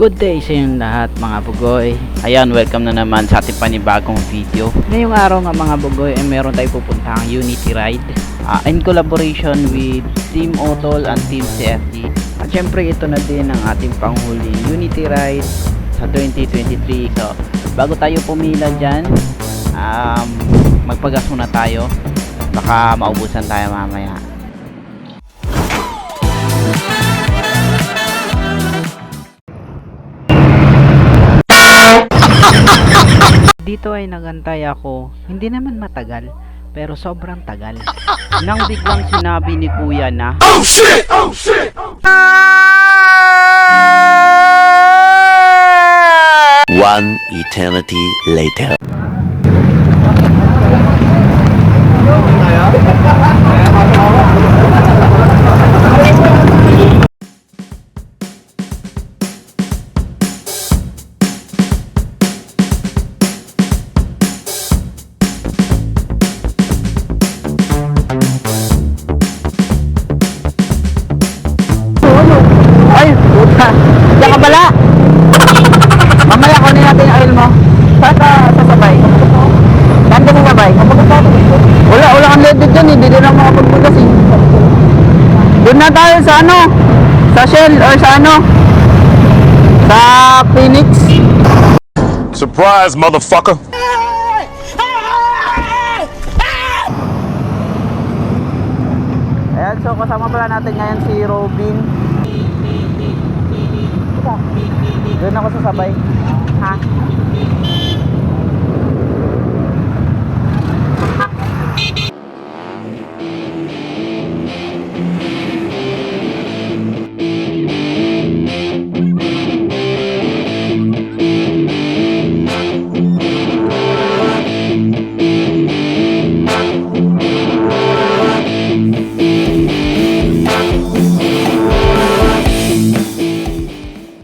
Good day sa inyong lahat mga bugoy. Ayan, welcome na naman sa ating panibagong video. Ngayong araw nga mga bugoy ay meron tayo pupuntahang Unity Ride ah, in collaboration with Team Otol and Team CFG. At syempre ito na din ang ating panghuli Unity Ride sa 2023. So, bago tayo pumila dyan, um, magpagas muna tayo. Baka maubusan tayo mamaya. Dito ay nagantay ako, hindi naman matagal, pero sobrang tagal. Nang biglang sinabi ni kuya na, One eternity later. Diyan ka pala! Mamaya kunin natin yung oil mo. Saan ka sasabay? Saan ka sasabay? Wala, wala kang leaded dyan, hindi din ako makapagpugas eh. Doon na tayo sa ano? Sa Shell or sa ano? Sa Phoenix. Surprise, motherfucker. Ayan, so kasama pala natin ngayon si Robin. Sasabay. Ha?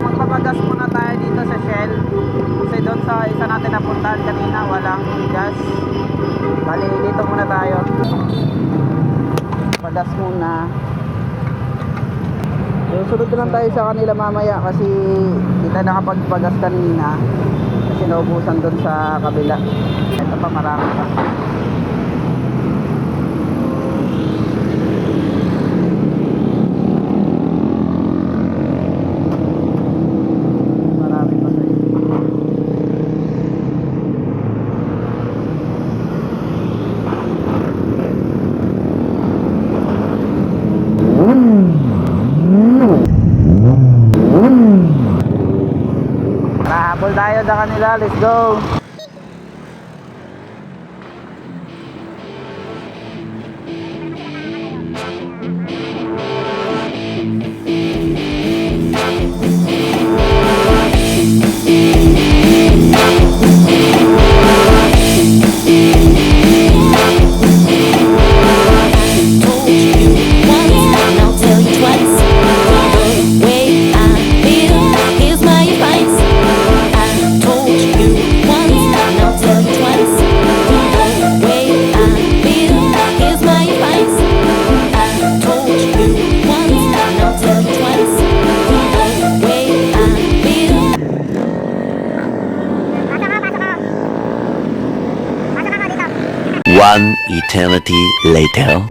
Magpapagas muna tayo Shell. Kasi doon sa isa natin napuntahan kanina, walang gas. Bali, dito muna tayo. Pagas muna. So, sunod na lang tayo sa kanila mamaya kasi kita nakapagpagas kanina. Kasi naubusan doon sa kabila. Ito pa marami pa. Marami pa sa Rahabol tayo sa kanila, let's go! One eternity later.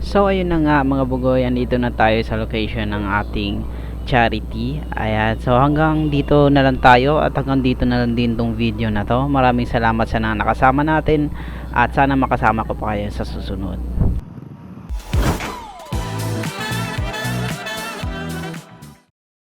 So ayun na nga mga bugoy, andito na tayo sa location ng ating charity. Ayan, so hanggang dito na lang tayo at hanggang dito na lang din tong video na to. Maraming salamat sa na nakasama natin at sana makasama ko pa kayo sa susunod.